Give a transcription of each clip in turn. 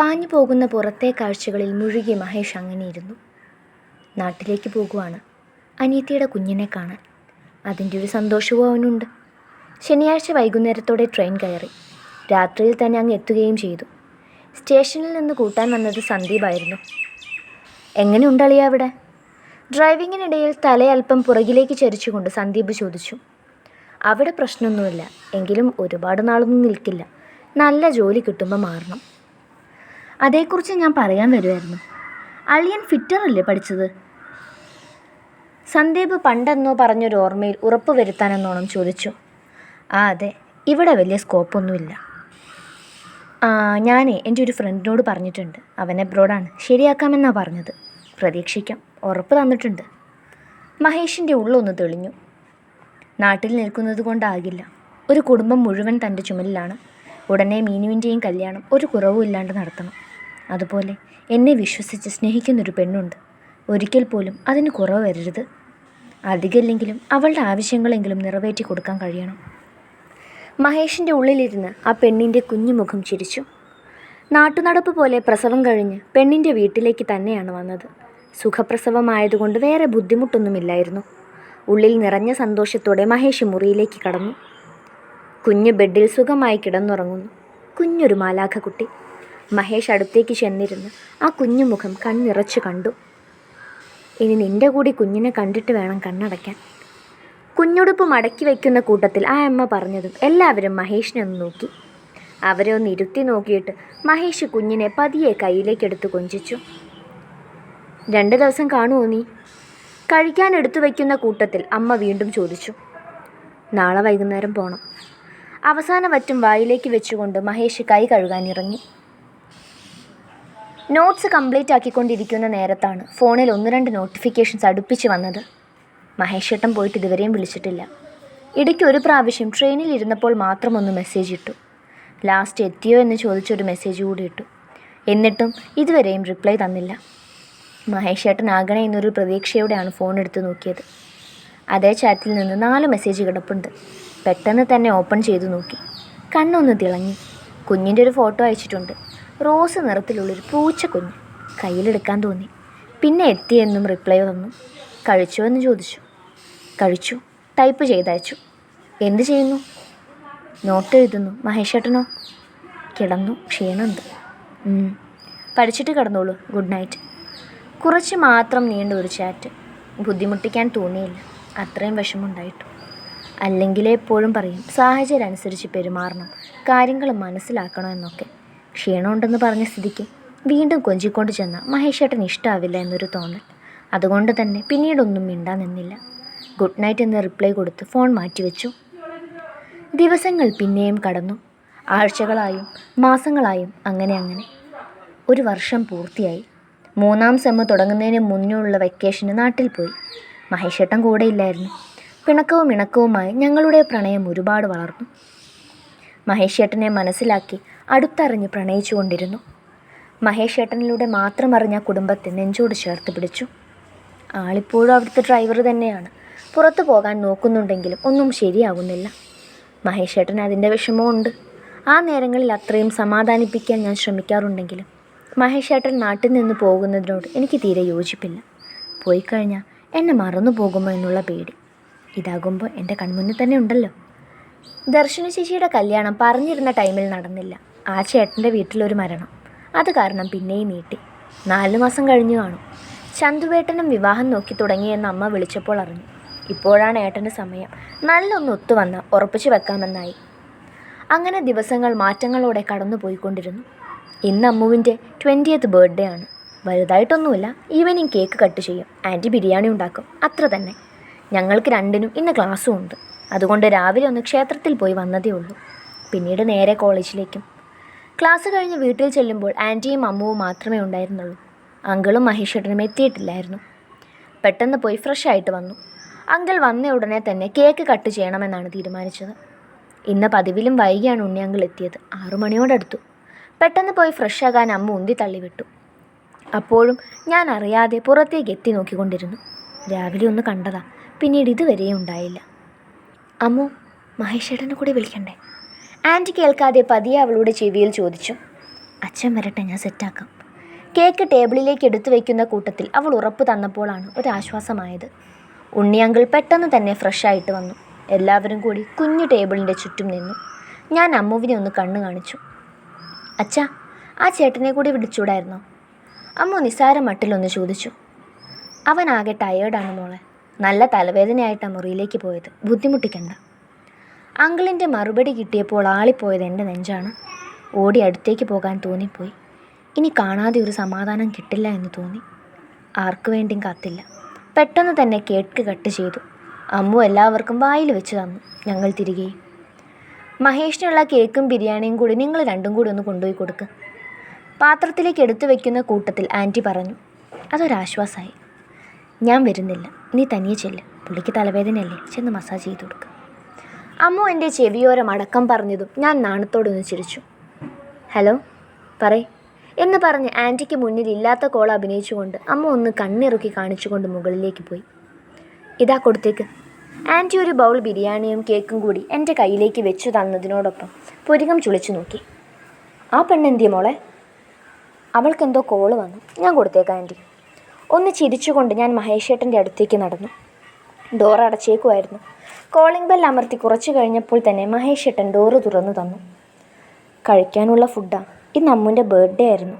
പാഞ്ഞു പോകുന്ന പുറത്തെ കാഴ്ചകളിൽ മുഴുകി മഹേഷ് അങ്ങനെ ഇരുന്നു. നാട്ടിലേക്ക് പോകുവാണ്. അനിയത്തിയുടെ കുഞ്ഞിനെ കാണാൻ. അതിന്റെ ഒരു സന്തോഷവും അവനുണ്ട്. ശനിയാഴ്ച വൈകുന്നേരത്തോടെ ട്രെയിൻ കയറി. രാത്രിയിൽ തന്നെ അങ്ങ് എത്തുകയും ചെയ്തു. സ്റ്റേഷനിൽ നിന്ന് കൂട്ടാൻ വന്നത് സന്ദീപായിരുന്നു. എങ്ങനെയുണ്ട് അളിയ അവിടെ? ഡ്രൈവിങ്ങിനിടയിൽ തലയല്പം പുറകിലേക്ക് ചരിച്ചുകൊണ്ട് സന്ദീപ് ചോദിച്ചു. അവിടെ പ്രശ്നമൊന്നുമില്ല. എങ്കിലും ഒരുപാട് നാളൊന്നും നിൽക്കില്ല. നല്ല ജോലി കിട്ടുമ്പോൾ മാറണം. അതേക്കുറിച്ച് ഞാൻ പറയാൻ വരുമായിരുന്നു അളിയൻ ഫിറ്ററല്ലേ പഠിച്ചത്? സന്ദീപ് പണ്ടെന്നോ പറഞ്ഞൊരു ഓർമ്മയിൽ ഉറപ്പ് വരുത്താനെന്നോണം ചോദിച്ചു. ആ അതെ. ഇവിടെ വലിയ സ്കോപ്പൊന്നുമില്ല. ഞാനേ എന്റെ ഒരു ഫ്രണ്ടിനോട് പറഞ്ഞിട്ടുണ്ട്. അവൻ എബ്രോഡാണ് ശരിയാക്കാമെന്നാണ് പറഞ്ഞത്. പ്രതീക്ഷിക്കാം. ഉറപ്പ് തന്നിട്ടുണ്ട്. മഹേഷിന്റെ ഉള്ളൊന്ന് തെളിഞ്ഞു. നാട്ടിൽ നിൽക്കുന്നത് കൊണ്ടാകില്ല. ഒരു കുടുംബം മുഴുവൻ തന്റെ ചുമലിലാണ്. ഉടനെ മീനുവിന്റെയും കല്യാണം ഒരു കുറവും ഇല്ലാണ്ട് നടത്തണം. അതുപോലെ എന്നെ വിശ്വസിച്ച് സ്നേഹിക്കുന്നൊരു പെണ്ണുണ്ട്. ഒരിക്കൽ പോലും അതിന് കുറവ് വരരുത്. അധികമില്ലെങ്കിലും അവളുടെ ആവശ്യങ്ങളെങ്കിലും നിറവേറ്റി കൊടുക്കാൻ കഴിയണം. മഹേഷിന്റെ ഉള്ളിലിരുന്ന് ആ പെണ്ണിന്റെ കുഞ്ഞുമുഖം ചിരിച്ചു. നാട്ടുനടപ്പ് പോലെ പ്രസവം കഴിഞ്ഞ് പെണ്ണിന്റെ വീട്ടിലേക്ക് തന്നെയാണ് വന്നത്. സുഖപ്രസവമായതുകൊണ്ട് വേറെ ബുദ്ധിമുട്ടൊന്നുമില്ലായിരുന്നു. ഉള്ളിൽ നിറഞ്ഞ സന്തോഷത്തോടെ മഹേഷ് മുറിയിലേക്ക് കടന്നു. കുഞ്ഞ് ബെഡിൽ സുഖമായി കിടന്നുറങ്ങുന്നു. കുഞ്ഞൊരു മാലാഖ കുട്ടി. മഹേഷ് അടുത്തേക്ക് ചെന്നിരുന്ന്. ആ കുഞ്ഞു മുഖം കണ്ണിറച്ചു കണ്ടു. ഇനി നിന്റെ കൂടി കുഞ്ഞിനെ കണ്ടിട്ട് വേണം കണ്ണടയ്ക്കാൻ. കുഞ്ഞുടുപ്പ് മടക്കി വയ്ക്കുന്ന കൂട്ടത്തിൽ ആ അമ്മ പറഞ്ഞതും എല്ലാവരും മഹേഷിനെ ഒന്ന് നോക്കി. അവരെ ഒന്ന് ഇരുത്തി നോക്കിയിട്ട് മഹേഷ് കുഞ്ഞിനെ പതിയെ കയ്യിലേക്കെടുത്ത് കൊഞ്ചിച്ചു. രണ്ട് ദിവസം കാണുമോ നീ? കഴിക്കാൻ എടുത്തു വയ്ക്കുന്ന കൂട്ടത്തിൽ അമ്മ വീണ്ടും ചോദിച്ചു. നാളെ വൈകുന്നേരം പോണം. അവസാന വറ്റും വായിലേക്ക് വെച്ചുകൊണ്ട് മഹേഷ് കൈ കഴുകാൻ ഇറങ്ങി. നോട്ട്സ് കംപ്ലീറ്റ് ആക്കിക്കൊണ്ടിരിക്കുന്ന നേരത്താണ് ഫോണിൽ ഒന്ന് രണ്ട് നോട്ടിഫിക്കേഷൻസ് അടുപ്പിച്ച് വന്നത്. മഹേഷ് ഏട്ടൻ പോയിട്ട് ഇതുവരെയും വിളിച്ചിട്ടില്ല. ഇടയ്ക്ക് ഒരു പ്രാവശ്യം ട്രെയിനിൽ ഇരുന്നപ്പോൾ മാത്രം ഒന്ന് മെസ്സേജ് ഇട്ടു. ലാസ്റ്റ് എത്തിയോ എന്ന് ചോദിച്ചൊരു മെസ്സേജ് കൂടി ഇട്ടു. എന്നിട്ടും ഇതുവരെയും റിപ്ലൈ തന്നില്ല. മഹേഷ് ഏട്ടൻ ആകണേ എന്നൊരു പ്രതീക്ഷയോടെയാണ് ഫോൺ എടുത്ത് നോക്കിയത്. അതേ ചാറ്റിൽ നിന്ന് നാല് മെസ്സേജ് കിടപ്പുണ്ട്. പെട്ടെന്ന് തന്നെ ഓപ്പൺ ചെയ്തു നോക്കി. കണ്ണൊന്ന് തിളങ്ങി. കുഞ്ഞിന്റെ ഒരു ഫോട്ടോ അയച്ചിട്ടുണ്ട്. റോസ് നിറത്തിലുള്ളൊരു പൂച്ച കുഞ്ഞ് കയ്യിലെടുക്കാൻ തോന്നി. പിന്നെ എത്തിയെന്നും റിപ്ലൈ തന്നു കഴിച്ചോ? എന്ന് ചോദിച്ചു. കഴിച്ചു. ടൈപ്പ് ചെയ്തയച്ചു. എന്ത് ചെയ്യുന്നു? നോട്ട് എഴുതുന്നു. മഹേഷേട്ടനോ കിടന്നു. ക്ഷീണമുണ്ട് പഠിച്ചിട്ട് കിടന്നോളൂ. Good night. കുറച്ച് മാത്രം നീണ്ട ഒരു ചാറ്റ്. ബുദ്ധിമുട്ടിക്കാൻ തോന്നിയില്ല. അത്രയും വിഷമമുണ്ടായിട്ടു. അല്ലെങ്കിൽ എപ്പോഴും പറയും സാഹചര്യം അനുസരിച്ച് പെരുമാറണം. കാര്യങ്ങൾ മനസ്സിലാക്കണം? എന്നൊക്കെ. ക്ഷീണമുണ്ടെന്ന് പറഞ്ഞ സ്ഥിതിക്ക് വീണ്ടും കൊഞ്ചിക്കൊണ്ട് ചെന്ന മഹേഷേട്ടന് ഇഷ്ടാവില്ല എന്നൊരു തോന്നൽ. അതുകൊണ്ട് തന്നെ പിന്നീടൊന്നും മിണ്ടാൻ നിന്നില്ല. ഗുഡ് നൈറ്റ് എന്ന് റിപ്ലൈ കൊടുത്ത് ഫോൺ മാറ്റിവെച്ചു. ദിവസങ്ങൾ പിന്നെയും കടന്നു. ആഴ്ചകളായും മാസങ്ങളായും അങ്ങനെ അങ്ങനെ. ഒരു വർഷം പൂർത്തിയായി. മൂന്നാം സെമ്മ് തുടങ്ങുന്നതിന് മുന്നേയുള്ള വെക്കേഷന് നാട്ടിൽ പോയി. മഹേഷേട്ടൻ കൂടെ ഇല്ലായിരുന്നു പിണക്കവും ഇണക്കവുമായി ഞങ്ങളുടെ പ്രണയം ഒരുപാട് വളർന്നു. മഹേഷേട്ടനെ മനസ്സിലാക്കി അടുത്തറിഞ്ഞ് പ്രണയിച്ചുകൊണ്ടിരുന്നു. മഹേഷേട്ടനിലൂടെ മാത്രം അറിഞ്ഞ കുടുംബത്തെ നെഞ്ചോട് ചേർത്ത് പിടിച്ചു. ആളിപ്പോഴും അവിടുത്തെ ഡ്രൈവർ തന്നെയാണ്. പുറത്തു പോകാൻ നോക്കുന്നുണ്ടെങ്കിലും ഒന്നും ശരിയാകുന്നില്ല മഹേഷ് മഹേഷേട്ടൻ അതിന്റെ വിഷമമുണ്ട്. ആ നേരങ്ങളിൽ അത്രയും സമാധാനിപ്പിക്കാൻ ഞാൻ ശ്രമിക്കാറുണ്ടെങ്കിലും മഹേഷ് ഏട്ടൻ നാട്ടിൽ നിന്ന് പോകുന്നതിനോട് എനിക്ക് തീരെ യോജിപ്പില്ല. പോയി കഴിഞ്ഞാൽ എന്നെ മറന്നു പോകുമോ എന്നുള്ള പേടി. ഇതാകുമ്പോൾ എന്റെ കൺമുന്നിൽ തന്നെ ഉണ്ടല്ലോ. ദർശന ചേച്ചിയുടെ കല്യാണം പറഞ്ഞിരുന്ന ടൈമിൽ നടന്നില്ല. ആ ചേട്ടന്റെ വീട്ടിലൊരു മരണം. അത് കാരണം പിന്നെയും നീട്ടി. നാലു മാസം കഴിഞ്ഞു കാണും. ചന്തുവേട്ടനും വിവാഹം നോക്കി തുടങ്ങിയെന്ന് അമ്മ വിളിച്ചപ്പോൾ അറിഞ്ഞു. ഇപ്പോഴാണ് ഏട്ടന്റെ സമയം. നല്ലൊന്ന് ഒത്തുവന്ന ഉറപ്പിച്ചു വെക്കാമെന്നായി. അങ്ങനെ ദിവസങ്ങൾ മാറ്റങ്ങളോടെ കടന്നു പോയിക്കൊണ്ടിരുന്നു ഇന്ന് അമ്മുവിന്റെ ട്വന്റിയത്ത് ബർത്ത്ഡേ ആണ്. വലുതായിട്ടൊന്നുമില്ല. ഈവനിങ് കേക്ക് കട്ട് ചെയ്യും. ആന്റി ബിരിയാണി ഉണ്ടാക്കും. അത്ര തന്നെ. ഞങ്ങൾക്ക് രണ്ടിനും ഇന്ന് ക്ലാസ്സും ഉണ്ട്. അതുകൊണ്ട് രാവിലെ ഒന്ന് ക്ഷേത്രത്തിൽ പോയി വന്നതേ ഉള്ളൂ. പിന്നീട് നേരെ കോളേജിലേക്കും ക്ലാസ് കഴിഞ്ഞ് വീട്ടിൽ ചെല്ലുമ്പോൾ ആന്റിയും അമ്മുവും മാത്രമേ ഉണ്ടായിരുന്നുള്ളൂ. അങ്കിളും മഹേഷേട്ടനും എത്തിയിട്ടില്ലായിരുന്നു. പെട്ടെന്ന് പോയി ഫ്രഷ് ആയിട്ട് വന്നു. അങ്കിൾ വന്ന ഉടനെ തന്നെ കേക്ക് കട്ട് ചെയ്യണമെന്നാണ് തീരുമാനിച്ചത്. ഇന്ന് പതിവിലും വൈകിയാണ് ഉണ്ണി അങ്കിൾ എത്തിയത്. ആറു മണിയോടടുത്തു. പെട്ടെന്ന് പോയി ഫ്രഷ് ആകാൻ അമ്മ ഉന്തി തള്ളിവിട്ടു. അപ്പോഴും ഞാൻ അറിയാതെ പുറത്തേക്ക് എത്തി നോക്കിക്കൊണ്ടിരുന്നു. രാവിലെ ഒന്ന് കണ്ടതാ. പിന്നീട് ഇതുവരെയും ഉണ്ടായില്ല. അമ്മു മഹേഷേട്ടനെ കൂടി വിളിക്കണ്ടേ? ആന്റി കേൾക്കാതെ പതിയെ അവളുടെ ചെവിയിൽ ചോദിച്ചു അച്ഛൻ വരട്ടെ ഞാൻ സെറ്റാക്കാം. കേക്ക് ടേബിളിലേക്ക് എടുത്തു വയ്ക്കുന്ന കൂട്ടത്തിൽ അവൾ ഉറപ്പ് തന്നപ്പോഴാണ് ഒരാശ്വാസമായത്. ഉണ്ണിയങ്കിൾ പെട്ടെന്ന് തന്നെ ഫ്രഷായിട്ട് വന്നു. എല്ലാവരും കൂടി കുഞ്ഞു ടേബിളിന്റെ ചുറ്റും നിന്നു. ഞാൻ അമ്മുവിനെ ഒന്ന് കണ്ണു കാണിച്ചു. അച്ഛാ ആ ചേട്ടനെ കൂടി വിളിച്ചൂടായിരുന്നോ? അമ്മു നിസാര മട്ടിലൊന്ന് ചോദിച്ചു. അവനാകെ ടയേർഡാണ് മോളെ. നല്ല തലവേദനയായിട്ടാണ് മുറിയിലേക്ക് പോയത്. ബുദ്ധിമുട്ടിക്കണ്ട. അങ്കിളിന്റെ മറുപടി കിട്ടിയപ്പോൾ ആളിപ്പോയത് എന്റെ നെഞ്ചാണ്. ഓടി അടുത്തേക്ക് പോകാൻ തോന്നിപ്പോയി. ഇനി കാണാതെ ഒരു സമാധാനം കിട്ടില്ല എന്ന് തോന്നി. ആർക്കു വേണ്ടിയും കാത്തില്ല. പെട്ടെന്ന് തന്നെ കേക്ക് കട്ട് ചെയ്തു. അമ്മു എല്ലാവർക്കും വായിൽ വെച്ച് തന്നു. ഞങ്ങൾ തിരികെ. മഹേഷിനുള്ള കേക്കും ബിരിയാണിയും കൂടി നിങ്ങൾ രണ്ടും കൂടി ഒന്ന് കൊണ്ടുപോയി കൊടുക്ക്. പാത്രത്തിലേക്ക് എടുത്തു വെക്കുന്ന കൂട്ടത്തിൽ ആന്റി പറഞ്ഞു. അതൊരാശ്വാസമായി ഞാൻ വരുന്നില്ല. നീ തനിയെ ചെല്ല്. പുള്ളിക്ക് തലവേദനയല്ലേ? ചെന്ന് മസാജ് ചെയ്ത് കൊടുക്കുക അമ്മു എന്റെ ചെവിയോരം അടക്കം പറഞ്ഞതും ഞാൻ നാണത്തോടൊന്ന് ചിരിച്ചു. ഹലോ പറയ്. എന്ന് പറഞ്ഞ് ആന്റിക്ക് മുന്നിൽ ഇല്ലാത്ത കോൾ അഭിനയിച്ചുകൊണ്ട് അമ്മ ഒന്ന് കണ്ണിറുക്കി കാണിച്ചുകൊണ്ട് മുകളിലേക്ക് പോയി. ഇതാ കൊടുത്തേക്ക്. ആന്റി ഒരു ബൗൾ ബിരിയാണിയും കേക്കും കൂടി എന്റെ കയ്യിലേക്ക് വെച്ചു തന്നതിനോടൊപ്പം പുരികം ചുളിച്ചു നോക്കി. ആ പെണ്ണെന്തിയ മോളെ? അവൾക്കെന്തോ കോൾ വന്നു. ഞാൻ കൊടുത്തേക്കാം ആന്റി. ഒന്ന് ചിരിച്ചുകൊണ്ട് ഞാൻ മഹേഷേട്ടന്റെ അടുത്തേക്ക് നടന്നു. ഡോർ അടച്ചേക്കുമായിരുന്നു. കോളിംഗ് ബെൽ അമർത്തി കുറച്ചു കഴിഞ്ഞപ്പോൾ തന്നെ മഹേഷ് ഏട്ടൻ ഡോറ് തുറന്നു തന്നു. കഴിക്കാനുള്ള ഫുഡാ ഇന്ന് അമ്മുന്റെ ബർത്ത്ഡേ ആയിരുന്നു.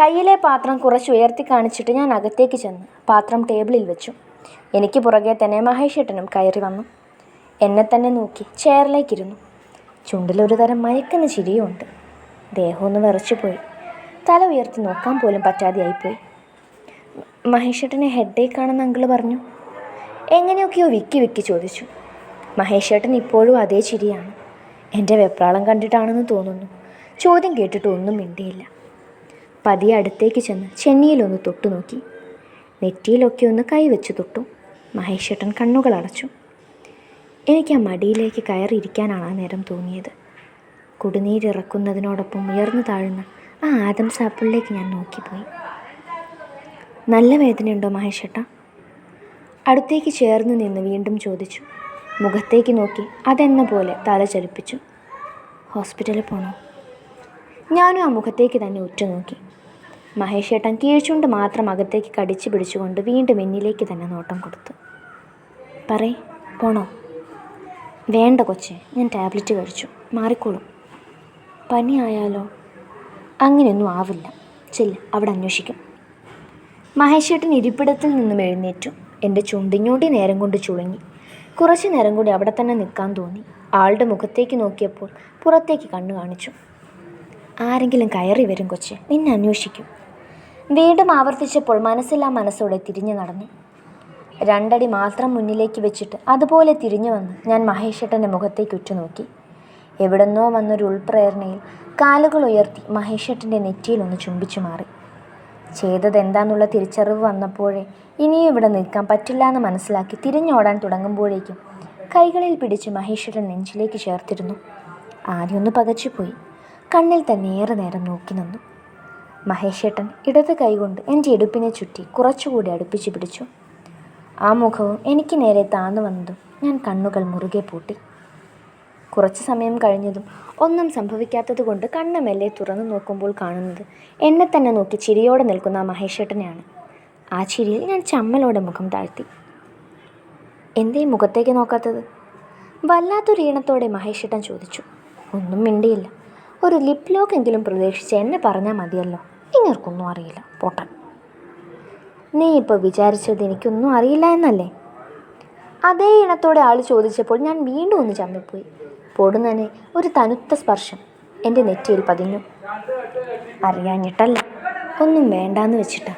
കയ്യിലെ പാത്രം കുറച്ച് ഉയർത്തി കാണിച്ചിട്ട് ഞാൻ അകത്തേക്ക് ചെന്ന്. പാത്രം ടേബിളിൽ വെച്ചു. എനിക്ക് പുറകെ തന്നെ മഹേഷ് ഏട്ടനും കയറി വന്നു. എന്നെ തന്നെ നോക്കി ചെയറിലേക്കിരുന്നു ചുണ്ടിലൊരു തരം മയക്കുന്ന ചിരിയുമുണ്ട്. ദേഹമൊന്ന് വിറച്ചുപോയി തല ഉയർത്തി നോക്കാൻ പോലും പറ്റാതെയായിപ്പോയി മഹേഷേട്ടനെ ഹെഡേക്ക് ആണെന്ന് അങ്കിൾ പറഞ്ഞു. എങ്ങനെയൊക്കെയോ വിക്കി വിക്കി ചോദിച്ചു. മഹേഷേട്ടൻ ഇപ്പോഴും അതേ ചിരിയാണ്. എന്റെ വെപ്രാളം കണ്ടിട്ടാണെന്ന് തോന്നുന്നു. ചോദ്യം കേട്ടിട്ട് ഒന്നും മിണ്ടിയില്ല. പതിയെ അടുത്തേക്ക് ചെന്ന് ചെന്നിയിലൊന്ന് തൊട്ടു നോക്കി. നെറ്റിയിലൊക്കെ ഒന്ന് കൈവച്ച് തൊട്ടു. മഹേഷേട്ടൻ കണ്ണുകൾ അടച്ചു. എനിക്ക് ആ മടിയിലേക്ക് കയറിയിരിക്കാനാണ് ആ നേരം തോന്നിയത്. കുടിനീരിറക്കുന്നതിനോടൊപ്പം ഉയർന്നു താഴ്ന്ന ആ ആദം സാപ്പിളിലേക്ക് ഞാൻ നോക്കിപ്പോയി. നല്ല വേദനയുണ്ടോ മഹേഷേട്ട? അടുത്തേക്ക് ചേർന്ന് നിന്ന് വീണ്ടും ചോദിച്ചു. മുഖത്തേക്ക് നോക്കി അതെന്ന പോലെ തല ചലിപ്പിച്ചു. ഹോസ്പിറ്റലിൽ പോണോ? ഞാനും ആ മുഖത്തേക്ക് തന്നെ ഉറ്റുനോക്കി. മഹേഷ് ഏട്ടൻ കീഴ്ചുണ്ട് മാത്രം അകത്തേക്ക് കടിച്ചു പിടിച്ചുകൊണ്ട് വീണ്ടും എന്നിലേക്ക് തന്നെ നോട്ടം കൊടുത്തു. പറയ് പോണോ? വേണ്ട കൊച്ചേ ഞാൻ ടാബ്ലറ്റ് കഴിച്ചു. മാറിക്കോളും. പനിയായാലോ അങ്ങനെയൊന്നും ആവില്ല. ചെല്ല് അവിടെ അന്വേഷിക്കും. മഹേഷേട്ടൻ ഇരിപ്പിടത്തിൽ നിന്നും എഴുന്നേറ്റു. എന്റെ ചുണ്ടിഞ്ഞൂണ്ടി നേരം കൊണ്ട് ചുളുങ്ങി. കുറച്ച് നേരം കൂടി അവിടെ തന്നെ നിൽക്കാൻ തോന്നി. ആളുടെ മുഖത്തേക്ക് നോക്കിയപ്പോൾ പുറത്തേക്ക് കണ്ണു കാണിച്ചു. ആരെങ്കിലും കയറി വരും കൊച്ചെ നിന്നെ അന്വേഷിക്കും. വീണ്ടും ആവർത്തിച്ചപ്പോൾ മനസ്സില്ലാ മനസ്സോടെ തിരിഞ്ഞു നടന്നു. രണ്ടടി മാത്രം മുന്നിലേക്ക് വെച്ചിട്ട് അതുപോലെ തിരിഞ്ഞു വന്ന് ഞാൻ മഹേഷേട്ടന്റെ മുഖത്തേക്ക് ഉറ്റുനോക്കി. എവിടെന്നോ വന്നൊരു ഉൾപ്രേരണയിൽ കാലുകൾ ഉയർത്തി മഹേഷേട്ടന്റെ നെറ്റിയിലൊന്ന് ചുംബിച്ചു മാറി. ചെയ്തത് എന്താന്നുള്ള തിരിച്ചറിവ് വന്നപ്പോഴേ ഇനിയും ഇവിടെ നിൽക്കാൻ പറ്റില്ല എന്ന് മനസ്സിലാക്കി തിരിഞ്ഞോടാൻ തുടങ്ങുമ്പോഴേക്കും കൈകളിൽ പിടിച്ച് മഹേശ്വരൻ നെഞ്ചിലേക്ക് ചേർത്തിരുന്നു. ആദ്യമൊന്ന് പകച്ചുപോയി. കണ്ണിൽ തന്നെ ഏറെ നേരം നോക്കി നിന്നു. മഹേഷേട്ടൻ ഇടത് കൈകൊണ്ട് എന്റെ ഇടുപ്പിനെ ചുറ്റി കുറച്ചുകൂടി അടുപ്പിച്ച് പിടിച്ചു. ആ മുഖവും എനിക്ക് നേരെ താന്നു വന്നതും ഞാൻ കണ്ണുകൾ മുറുകെ പൂട്ടി. കുറച്ച് സമയം കഴിഞ്ഞതും ഒന്നും സംഭവിക്കാത്തത് കൊണ്ട് കണ്ണ് മെല്ലെ തുറന്നു നോക്കുമ്പോൾ കാണുന്നത് എന്നെ തന്നെ നോക്കി ചിരിയോടെ നിൽക്കുന്ന ആ മഹേഷേട്ടനെയാണ്. ആ ചിരിയിൽ ഞാൻ ചമ്മലോടെ മുഖം താഴ്ത്തി. എന്തേ മുഖത്തേക്ക് നോക്കാത്തത്? വല്ലാത്തൊരു ഈണത്തോടെ മഹേഷേട്ടൻ ചോദിച്ചു. ഒന്നും മിണ്ടിയില്ല. ഒരു ലിപ് ലോക്ക് എങ്കിലും പ്രതീക്ഷിച്ച് എന്നെ പറഞ്ഞാൽ മതിയല്ലോ. ഇങ്ങർക്കൊന്നും അറിയില്ല. പോട്ടൻ നീ ഇപ്പോൾ വിചാരിച്ചത് എനിക്കൊന്നും അറിയില്ല എന്നല്ലേ? അതേ ഇണത്തോടെ ആൾ ചോദിച്ചപ്പോൾ ഞാൻ വീണ്ടും ഒന്ന് ചമ്മിപ്പോയി. പൊടുന്നനെ ഒരു തനുത്ത സ്പർശം എന്റെ നെറ്റിയിൽ പതിഞ്ഞു. അറിയാഞ്ഞിട്ടല്ല ഒന്നും വേണ്ടാന്ന് വെച്ചിട്ടാ.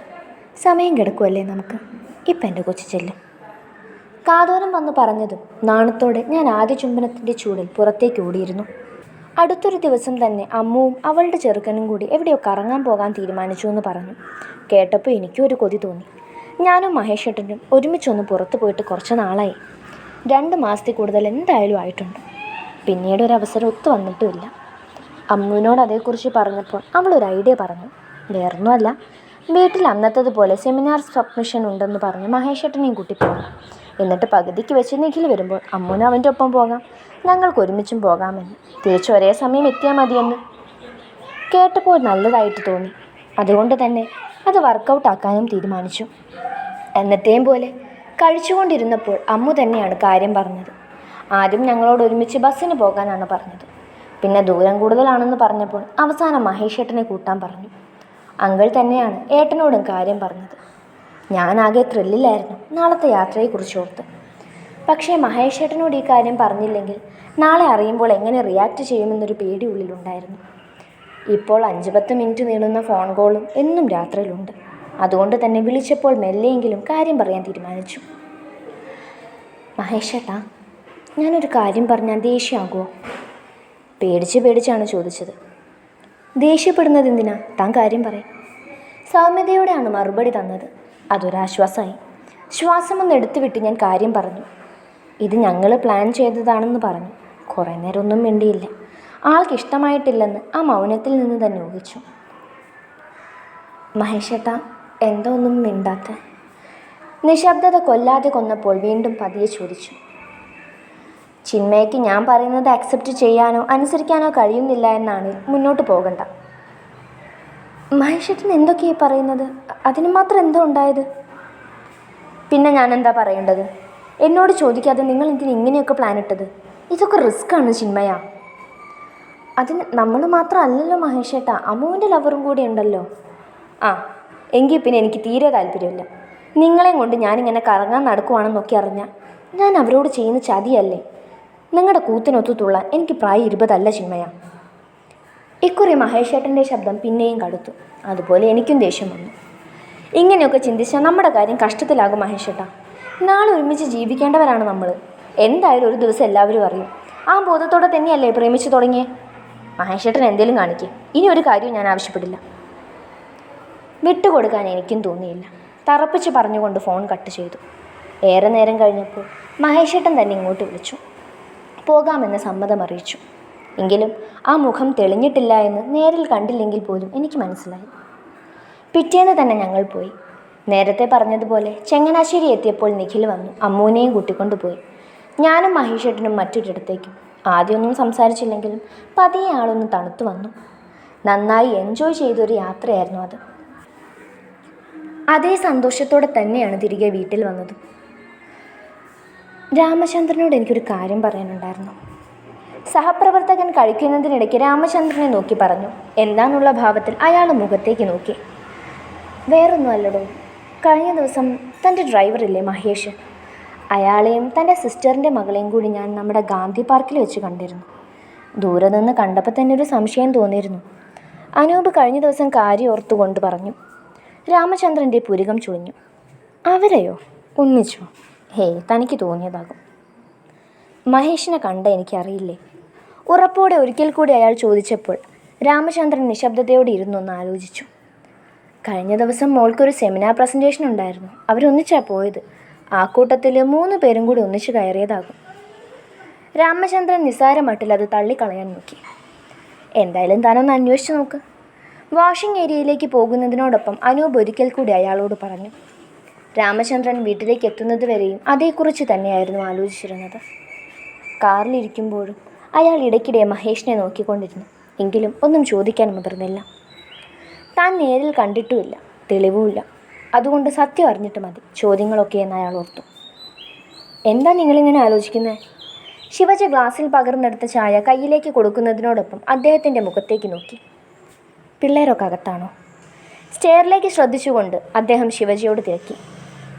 സമയം കിടക്കുമല്ലേ നമുക്ക്? ഇപ്പം എന്റെ കൊച്ചു ചെല്ലും. കാതോരം വന്ന് പറഞ്ഞതും നാണത്തോടെ ഞാൻ ആദ്യ ചുംബനത്തിന്റെ ചൂടിൽ പുറത്തേക്ക് ഓടിയിരുന്നു. അടുത്തൊരു ദിവസം തന്നെ അമ്മുവും അവളുടെ ചെറുക്കനും കൂടി എവിടെയോ കറങ്ങാൻ പോകാൻ തീരുമാനിച്ചു എന്ന് പറഞ്ഞു. കേട്ടപ്പോൾ എനിക്കും ഒരു കൊതി തോന്നി. ഞാനും മഹേഷേട്ടനും ഒരുമിച്ചൊന്ന് പുറത്തു പോയിട്ട് കുറച്ച് നാളായി. രണ്ട് മാസത്തിൽ കൂടുതൽ എന്തായാലും ആയിട്ടുണ്ട്. പിന്നീട് ഒരു അവസരം ഒത്തു വന്നിട്ടുമില്ല. അമ്മുവിനോട് അതേക്കുറിച്ച് പറഞ്ഞപ്പോൾ അവൾ ഒരു ഐഡിയ പറഞ്ഞു. വേറൊന്നുമല്ല വീട്ടിൽ അന്നത്തതുപോലെ സെമിനാർ സബ്മിഷൻ ഉണ്ടെന്ന് പറഞ്ഞ് മഹേഷേട്ടനെയും കൂട്ടി പോകാം. എന്നിട്ട് പകുതിക്ക് വെച്ച് നിഖിൽ വരുമ്പോൾ അമ്മുവിനും അവന്റെ ഒപ്പം പോകാം. ഞങ്ങൾക്ക് ഒരുമിച്ചും പോകാമെന്ന്. തിരിച്ച് ഒരേ സമയം എത്തിയാൽ മതിയെന്ന് കേട്ടപ്പോൾ നല്ലതായിട്ട് തോന്നി. അതുകൊണ്ട് തന്നെ അത് വർക്കൗട്ട് ആക്കാനും തീരുമാനിച്ചു. എന്നത്തെയും പോലെ കഴിച്ചുകൊണ്ടിരുന്നപ്പോൾ അമ്മു തന്നെയാണ് കാര്യം പറഞ്ഞത്. ആദ്യം ഞങ്ങളോട് ഒരുമിച്ച് ബസ്സിന് പോകാനാണ് പറഞ്ഞത്. പിന്നെ ദൂരം കൂടുതലാണെന്ന് പറഞ്ഞപ്പോൾ അവസാനം മഹേഷ് ഏട്ടനെ കൂട്ടാൻ പറഞ്ഞു. അങ്കിൾ തന്നെയാണ് ഏട്ടനോടും കാര്യം പറഞ്ഞത്. ഞാനാകെ ത്രില്ലിലായിരുന്നു നാളത്തെ യാത്രയെക്കുറിച്ച് ഓർത്ത്. പക്ഷേ മഹേഷ് ഏട്ടനോട് ഈ കാര്യം പറഞ്ഞില്ലെങ്കിൽ നാളെ അറിയുമ്പോൾ എങ്ങനെ റിയാക്റ്റ് ചെയ്യുമെന്നൊരു പേടി ഉള്ളിലുണ്ടായിരുന്നു. ഇപ്പോൾ അഞ്ച് പത്ത് മിനിറ്റ് നീളുന്ന ഫോൺ കോളും എന്നും രാത്രിയിലുണ്ട്. അതുകൊണ്ട് തന്നെ വിളിച്ചപ്പോൾ മെല്ലെയെങ്കിലും കാര്യം പറയാൻ തീരുമാനിച്ചു. മഹേഷ് ഏട്ടാ ഞാനൊരു കാര്യം പറഞ്ഞാൽ ദേഷ്യമാകുമോ പേടിച്ച് പേടിച്ചാണ് ചോദിച്ചത്. ദേഷ്യപ്പെടുന്നത് എന്തിനാ? താൻ കാര്യം പറയും. സൗമ്യതയോടെയാണ് മറുപടി തന്നത്. അതൊരാശ്വാസമായി. ശ്വാസമൊന്ന് എടുത്തു വിട്ട് ഞാൻ കാര്യം പറഞ്ഞു. ഇത് ഞങ്ങൾ പ്ലാൻ ചെയ്തതാണെന്ന് പറഞ്ഞു. കുറേ നേരം ഒന്നും ആൾക്ക് ഇഷ്ടമായിട്ടില്ലെന്ന് ആ മൗനത്തിൽ നിന്ന് തന്നെ ഊഹിച്ചു. മഹേഷേട്ട എന്തോ ഒന്നും മിണ്ടാത്ത. നിശബ്ദത കൊല്ലാതെ കൊന്നപ്പോൾ വീണ്ടും പതിയെ ചോദിച്ചു. ചിന്മയ്ക്ക് ഞാൻ പറയുന്നത് അക്സെപ്റ്റ് ചെയ്യാനോ അനുസരിക്കാനോ കഴിയുന്നില്ല എന്നാണ് മുന്നോട്ട് പോകണ്ട. മഹേഷേട്ടൻ എന്തൊക്കെയാണ് പറയുന്നത്? അതിന് മാത്രം എന്തോ ഉണ്ടായത്? പിന്നെ ഞാൻ എന്താ പറയേണ്ടത്? എന്നോട് ചോദിക്കാതെ നിങ്ങൾ എന്തിന് ഇങ്ങനെയൊക്കെ പ്ലാൻ ഇട്ടത്? ഇതൊക്കെ റിസ്ക്കാണ് ചിന്മയ. അതിന് നമ്മൾ മാത്രമല്ലല്ലോ മഹേഷേട്ടാ അമ്മുവിന്റെ ലവറും കൂടി ഉണ്ടല്ലോ. ആ എങ്കിൽ പിന്നെ എനിക്ക് തീരെ താല്പര്യമില്ല. നിങ്ങളെയും കൊണ്ട് ഞാനിങ്ങനെ കറങ്ങാൻ നടക്കുവാണെന്നൊക്കെ അറിഞ്ഞാൽ ഞാൻ അവരോട് ചെയ്യുന്ന ചതിയല്ലേ? നിങ്ങളുടെ കൂത്തിനൊത്തു തുള്ളാൻ എനിക്ക് പ്രായം ഇരുപതല്ല ചിന്മയ. ഇക്കുറി മഹേഷേട്ടന്റെ ശബ്ദം പിന്നെയും കടുത്തു. അതുപോലെ എനിക്കും ദേഷ്യം വന്നു. ഇങ്ങനെയൊക്കെ ചിന്തിച്ചാൽ നമ്മുടെ കാര്യം കഷ്ടത്തിലാകും മഹേഷേട്ടാ. നാളെ ഒരുമിച്ച് ജീവിക്കേണ്ടവരാണ് നമ്മൾ എന്തായാലും ഒരു ദിവസം എല്ലാവരും അറിയും. ആ ബോധത്തോടെ തന്നെയല്ലേ പ്രേമിച്ചു തുടങ്ങിയേ? മഹേഷേട്ടൻ എന്തേലും കാണിക്കേ. ഇനി ഒരു കാര്യവും ഞാൻ ആവശ്യപ്പെടില്ല. വിട്ടുകൊടുക്കാൻ എനിക്കും തോന്നിയില്ല. തറപ്പിച്ച് പറഞ്ഞുകൊണ്ട് ഫോൺ കട്ട് ചെയ്തു. ഏറെ നേരം കഴിഞ്ഞപ്പോൾ മഹേഷേട്ടൻ തന്നെ ഇങ്ങോട്ട് വിളിച്ചു. പോകാമെന്ന് സമ്മതം അറിയിച്ചു. എങ്കിലും ആ മുഖം തെളിഞ്ഞിട്ടില്ല എന്ന് നേരിൽ കണ്ടില്ലെങ്കിൽ പോലും എനിക്ക് മനസ്സിലായി. പിറ്റേന്ന് തന്നെ ഞങ്ങൾ പോയി. നേരത്തെ പറഞ്ഞതുപോലെ ചങ്ങനാശ്ശേരി എത്തിയപ്പോൾ നിഖിൽ വന്നു. അമ്മൂനെയും കൂട്ടിക്കൊണ്ടുപോയി ഞാനും മഹേഷേട്ടനും മറ്റൊരിടത്തേക്കും. ആദ്യമൊന്നും സംസാരിച്ചില്ലെങ്കിലും പതിയെ ആളൊന്ന് തണുത്തു വന്നു. നന്നായി എൻജോയ് ചെയ്തൊരു യാത്രയായിരുന്നു അത്. അതേ സന്തോഷത്തോടെ തന്നെയാണ് തിരികെ വീട്ടിൽ വന്നത്. രാമചന്ദ്രനോട് എനിക്കൊരു കാര്യം പറയാനുണ്ടായിരുന്നു. സഹപ്രവർത്തകൻ കഴിക്കുന്നതിനിടയ്ക്ക് രാമചന്ദ്രനെ നോക്കി പറഞ്ഞു എന്താണുള്ള ഭാവത്തിൽ അയാൾ മുഖത്തേക്ക് നോക്കി. വേറൊന്നും അല്ലടോ കഴിഞ്ഞ ദിവസം തന്റെ ഡ്രൈവറില്ലേ മഹേഷ്? അയാളെയും തന്റെ സിസ്റ്ററിന്റെ മകളെയും കൂടി ഞാൻ നമ്മുടെ ഗാന്ധി പാർക്കിൽ വെച്ച് കണ്ടിരുന്നു. ദൂരെ നിന്ന് കണ്ടപ്പോൾ തന്നെ ഒരു സംശയം തോന്നിയിരുന്നു. അനൂപ് കഴിഞ്ഞ ദിവസം കാര്യം ഓർത്തുകൊണ്ട് പറഞ്ഞു രാമചന്ദ്രന്റെ പുരുകം ചുളിഞ്ഞു. അവരെയോ? ഒന്നിച്ചോ? ഹേയ് തനിക്ക് തോന്നിയതാകും. മഹേഷിനെ കണ്ട എനിക്കറിയില്ലേ? ഉറപ്പോടെ ഒരിക്കൽ കൂടി അയാൾ ചോദിച്ചപ്പോൾ രാമചന്ദ്രൻ നിശബ്ദതയോടെ ഇരുന്നൊന്ന് ആലോചിച്ചു. കഴിഞ്ഞ ദിവസം മോൾക്കൊരു സെമിനാർ പ്രസന്റേഷൻ ഉണ്ടായിരുന്നു. അവരൊന്നിച്ചാ പോയത്. ആ കൂട്ടത്തിൽ മൂന്ന് പേരും കൂടി ഒന്നിച്ച് കയറിയതാകും. രാമചന്ദ്രൻ നിസാരമട്ടിൽ അത് തള്ളിക്കളയാൻ നോക്കി. എന്തായാലും താനൊന്ന് അന്വേഷിച്ചു നോക്ക്. വാഷിംഗ് ഏരിയയിലേക്ക് പോകുന്നതിനോടൊപ്പം അനൂപ് ഒരിക്കൽ കൂടി അയാളോട് പറഞ്ഞു. രാമചന്ദ്രൻ വീട്ടിലേക്ക് എത്തുന്നത് വരെയും അതേക്കുറിച്ച് തന്നെയായിരുന്നു ആലോചിച്ചിരുന്നത്. കാറിലിരിക്കുമ്പോഴും അയാൾ ഇടയ്ക്കിടെ മഹേഷിനെ നോക്കിക്കൊണ്ടിരുന്നു. എങ്കിലും ഒന്നും ചോദിക്കാൻ മുതിർന്നില്ല. താൻ നേരിൽ കണ്ടിട്ടുമില്ല തെളിവുമില്ല. അതുകൊണ്ട് സത്യം അറിഞ്ഞിട്ട് മതി ചോദ്യങ്ങളൊക്കെ എന്ന് അയാൾ ഓർത്തു. എന്താ നിങ്ങളിങ്ങനെ ആലോചിക്കുന്നത് ശിവജ ഗ്ലാസ്സിൽ പകർന്നെടുത്ത ചായ കയ്യിലേക്ക് കൊടുക്കുന്നതിനോടൊപ്പം അദ്ദേഹത്തിന്റെ മുഖത്തേക്ക് നോക്കി. പിള്ളേരൊക്കെ അകത്താണോ? സ്റ്റെയറിലേക്ക് ശ്രദ്ധിച്ചുകൊണ്ട് അദ്ദേഹം ശിവജിയോട് തിരക്കി.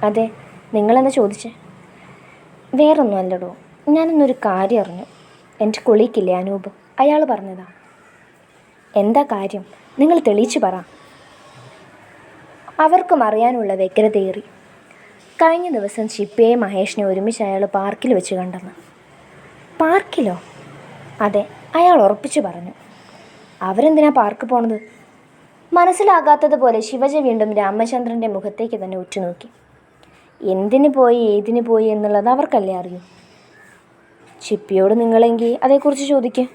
അതെ നിങ്ങളെന്താ ചോദിച്ചേ? വേറൊന്നും അല്ലടോ ഞാനിന്നൊരു കാര്യം അറിഞ്ഞു. എന്റെ കൊളീക്കില്ലേ അനൂപ് അയാൾ പറഞ്ഞതാ. എന്താ കാര്യം? നിങ്ങൾ തെളിയിച്ചു പറ. അവർക്കും അറിയാനുള്ള വ്യഗ്രതയേറി. കഴിഞ്ഞ ദിവസം ചിപ്പയെ മഹേഷിനെ ഒരുമിച്ച് അയാൾ പാർക്കിൽ വെച്ച് കണ്ടെന്ന്. പാർക്കിലോ? അതെ അയാൾ ഉറപ്പിച്ചു പറഞ്ഞു. അവരെന്തിനാ പാർക്ക് പോണത്? മനസ്സിലാകാത്തതുപോലെ ശിവജ വീണ്ടും രാമചന്ദ്രന്റെ മുഖത്തേക്ക് തന്നെ ഉറ്റുനോക്കി. എന്തിന് പോയി ഏതിന് പോയി എന്നുള്ളത് അവർക്കല്ലേ അറിയൂ. ചിപ്പിയോട് നിങ്ങളെങ്കിൽ അതേക്കുറിച്ച് ചോദിക്കുക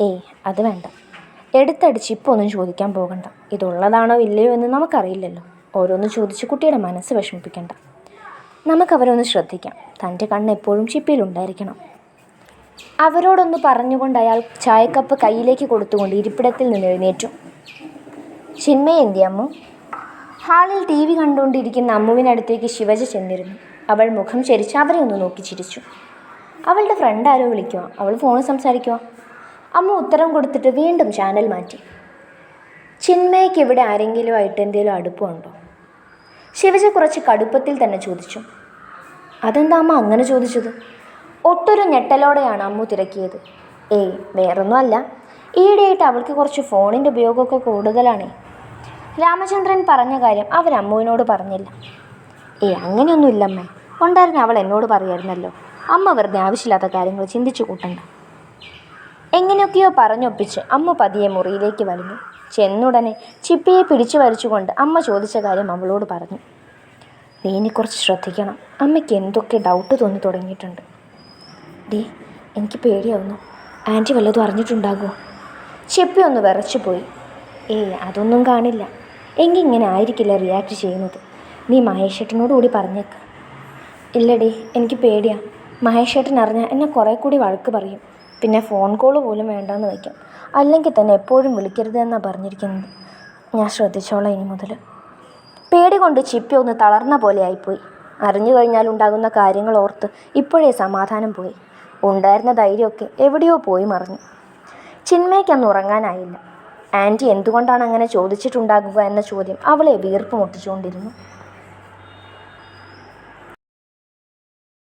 ഏയ് അത് വേണ്ട. എടുത്തടിച്ച് ഇപ്പോൾ ഒന്നും ചോദിക്കാൻ പോകണ്ട. ഇതുള്ളതാണോ ഇല്ലയോ എന്ന് നമുക്കറിയില്ലല്ലോ. ഓരോന്ന് ചോദിച്ച് കുട്ടിയുടെ മനസ്സ് വിഷമിപ്പിക്കണ്ട. നമുക്കവരൊന്ന് ശ്രദ്ധിക്കാം. തന്റെ കണ്ണ് എപ്പോഴും ചിപ്പിയിലുണ്ടായിരിക്കണം. അവരോടൊന്ന് പറഞ്ഞുകൊണ്ട് അയാൾ ചായക്കപ്പ് കയ്യിലേക്ക് കൊടുത്തുകൊണ്ട് ഇരിപ്പിടത്തിൽ നിന്ന് എഴുന്നേറ്റു. ചിന്മയ എന്തി അമ്മു ഹാളിൽ ടി വി കണ്ടുകൊണ്ടിരിക്കുന്ന അമ്മുവിനടുത്തേക്ക് ശിവജ ചെന്നിരുന്നു. അവൾ മുഖം ചരിച്ച് അവരെ ഒന്ന് നോക്കി ചിരിച്ചു. അവളുടെ ഫ്രണ്ട് ആരോ വിളിക്കുക അവൾ ഫോണിൽ സംസാരിക്കുക അമ്മ ഉത്തരം കൊടുത്തിട്ട് വീണ്ടും ചാനൽ മാറ്റി. ചിന്മയ്ക്ക് ഇവിടെ ആരെങ്കിലും ആയിട്ട് എന്തെങ്കിലും അടുപ്പമുണ്ടോ ശിവജ കുറച്ച് കടുപ്പത്തിൽ തന്നെ ചോദിച്ചു. അതെന്താ അമ്മ അങ്ങനെ ചോദിച്ചത്? ഒട്ടൊരു ഞെട്ടലോടെയാണ് അമ്മു തിരക്കിയത്. ഏയ് വേറൊന്നുമല്ല ഈയിടെയായിട്ട് അവൾക്ക് കുറച്ച് ഫോണിന്റെ ഉപയോഗമൊക്കെ കൂടുതലാണേ. രാമചന്ദ്രൻ പറഞ്ഞ കാര്യം അവൻ അമ്മുവിനോട് പറഞ്ഞില്ല. ഏ അങ്ങനെയൊന്നുമില്ലമ്മേ. ഉണ്ടായിരുന്ന അവൾ എന്നോട് പറയായിരുന്നല്ലോ. അമ്മ വെറുതെ ആവശ്യമില്ലാത്ത കാര്യങ്ങൾ ചിന്തിച്ചു കൂട്ടണ്ട. എങ്ങനെയൊക്കെയോ പറഞ്ഞൊപ്പിച്ച് അമ്മ പതിയെ മുറിയിലേക്ക് വലിഞ്ഞു. ചെന്നുടനെ ചിപ്പിയെ പിടിച്ചു വലിച്ചുകൊണ്ട് അമ്മ ചോദിച്ച കാര്യം അവളോട് പറഞ്ഞു. നീ ഇനി കുറച്ച് ശ്രദ്ധിക്കണം. അമ്മയ്ക്ക് എന്തൊക്കെ ഡൗട്ട് തോന്നി തുടങ്ങിയിട്ടുണ്ട്. ഡീ എനിക്ക് പേടിയാവുന്നു. ആന്റി വല്ലതും അറിഞ്ഞിട്ടുണ്ടാകുമോ? ചെപ്പി ഒന്ന് വിറച്ചു പോയി ഏയ് അതൊന്നും കാണില്ല. എങ്കിൽ ഇങ്ങനെ ആയിരിക്കില്ല റിയാക്ട് ചെയ്യുന്നത്? നീ മഹേഷേട്ടനോട് കൂടി പറഞ്ഞേക്ക. ഇല്ലടി എനിക്ക് പേടിയാ. മഹേഷേട്ടൻ അറിഞ്ഞാൽ എന്നെ കുറേ കൂടി വഴക്ക് പറയും. പിന്നെ ഫോൺ കോൾ പോലും വേണ്ടെന്ന് വയ്ക്കും. അല്ലെങ്കിൽ തന്നെ എപ്പോഴും വിളിക്കരുത് എന്നാണ് പറഞ്ഞിരിക്കുന്നത്. ഞാൻ ശ്രദ്ധിച്ചോളാം ഇനി മുതൽ പേടി കൊണ്ട് ചിപ്പി ഒന്ന് തളർന്ന പോലെ ആയിപ്പോയി. അറിഞ്ഞു കഴിഞ്ഞാൽ ഉണ്ടാകുന്ന കാര്യങ്ങൾ ഓർത്ത് ഇപ്പോഴേ സമാധാനം പോയി. ഉണ്ടായിരുന്ന ധൈര്യമൊക്കെ എവിടെയോ പോയി മറിഞ്ഞു. ചിന്മയ്ക്കന്ന് ഉറങ്ങാനായില്ല. ആന്റി എന്തുകൊണ്ടാണ് അങ്ങനെ ചോദിച്ചിട്ടുണ്ടാകുക എന്ന ചോദ്യം അവളെ വീർപ്പ് മുട്ടിച്ചുകൊണ്ടിരുന്നു.